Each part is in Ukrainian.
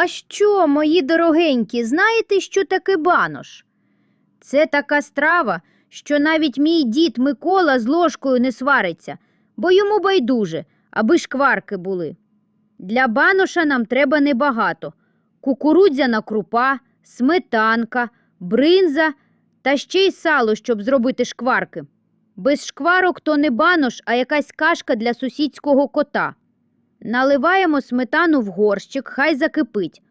А що, мої дорогенькі, знаєте, що таке банош? Це така страва, що навіть мій дід Микола з ложкою не свариться, бо йому байдуже, аби шкварки були. Для баноша нам треба небагато: кукурудзяна крупа, сметанка, бринза та ще й сало, щоб зробити шкварки. Без шкварок то не банош, а якась кашка для сусідського кота. Наливаємо сметану в горщик, хай закипить.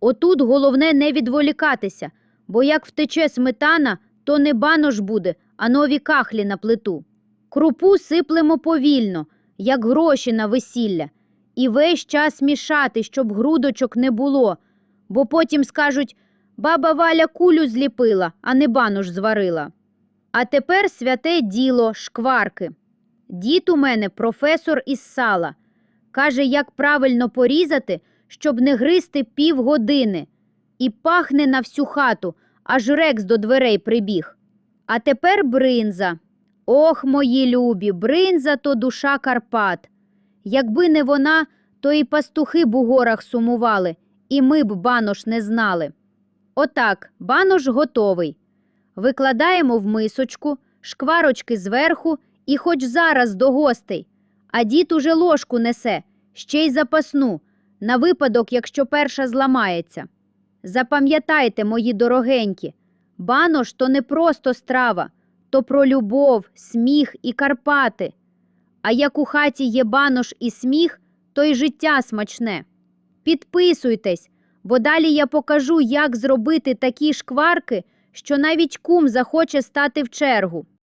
Отут головне не відволікатися, бо як втече сметана, то не банош буде, а нові кахлі на плиту. Крупу сиплемо повільно, як гроші на весілля, і весь час мішати, щоб грудочок не було, бо потім скажуть баба Валя кулю зліпила, а не банош зварила. А тепер святе діло шкварки. Дід у мене професор із сала. Каже, як правильно порізати, щоб не гризти півгодини. І пахне на всю хату, аж рекс до дверей прибіг. А тепер бринза. Ох, мої любі, бринза то душа Карпат. Якби не вона, то і пастухи б у горах сумували, і ми б банош не знали. Отак, банош готовий. Викладаємо в мисочку, шкварочки зверху і хоч зараз до гостей. А дід уже ложку несе, ще й запасну, на випадок, якщо перша зламається. Запам'ятайте, мої дорогенькі, банош то не просто страва, то про любов, сміх і Карпати. А як у хаті є банош і сміх, то й життя смачне. Підписуйтесь, бо далі я покажу, як зробити такі шкварки, що навіть кум захоче стати в чергу.